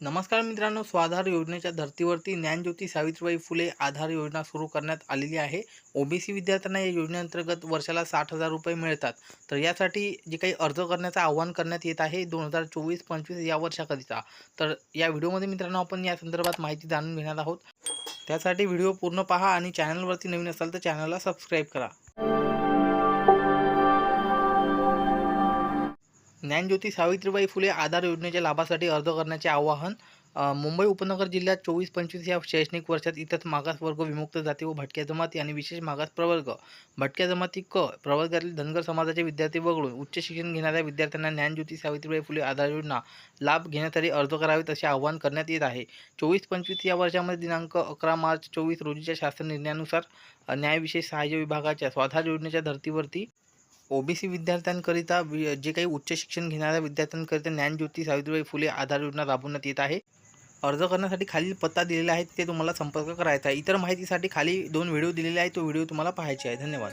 नमस्कार मित्रांनो स्वाधार योजनेच्या धर्तीवरती ज्ञानज्योती सावित्रीबाई फुले आधार योजना सुरू करण्यात आलेली आहे. ओबीसी विद्यार्थ्यांना या योजनेअंतर्गत वर्षाला साठ हजार रुपये मिळतात. तर यासाठी जे काही अर्ज करण्याचं आव्हान करण्यात येत आहे दोन हजार चोवीस पंचवीस या वर्षाकरिता. तर या व्हिडिओमध्ये मित्रांनो आपण या संदर्भात माहिती जाणून घेणार आहोत. त्यासाठी व्हिडिओ पूर्ण पहा आणि चॅनलवरती नवीन असाल तर चॅनलला सबस्क्राईब करा. ज्ञानज्योती सावित्रीबाई फुले आधार योजनेच्या लाभासाठी अर्ज करण्याचे आवाहन मुंबई उपनगर जिल्ह्यात चोवीस पंचवीस या शैक्षणिक वर्षात इतर मागासवर्ग विमुक्त जाती व भटक्या जमाती आणि विशेष मागास प्रवर्ग भटक्या जमाती क प्रवर्गातील धनगर समाजाचे विद्यार्थी वगळून उच्च शिक्षण घेणाऱ्या विद्यार्थ्यांना ज्ञानज्योती सावित्रीबाई फुले आधार योजना लाभ घेण्यासाठी अर्ज करावेत असे आवाहन करण्यात येत आहे. चोवीस पंचवीस या वर्षामध्ये दिनांक अकरा मार्च चोवीस रोजीच्या शासन निर्णयानुसार न्यायविशेष सहाय्य विभागाच्या स्वाधार योजनेच्या धर्तीवरती ओबीसी विद्यार्थ्यांकरिता जे काही उच्च शिक्षण घेणाऱ्या विद्यार्थ्यांकरिता ज्ञानज्योती सावित्रीबाई फुले आधार योजना राबवण्यात येत आहे. अर्ज करण्यासाठी खालील पत्ता दिलेला आहे ते तुम्हाला संपर्क करायचा आहे. इतर माहितीसाठी खाली दोन व्हिडिओ दिलेले आहे तो व्हिडिओ तुम्हाला पाहायचे आहे. धन्यवाद.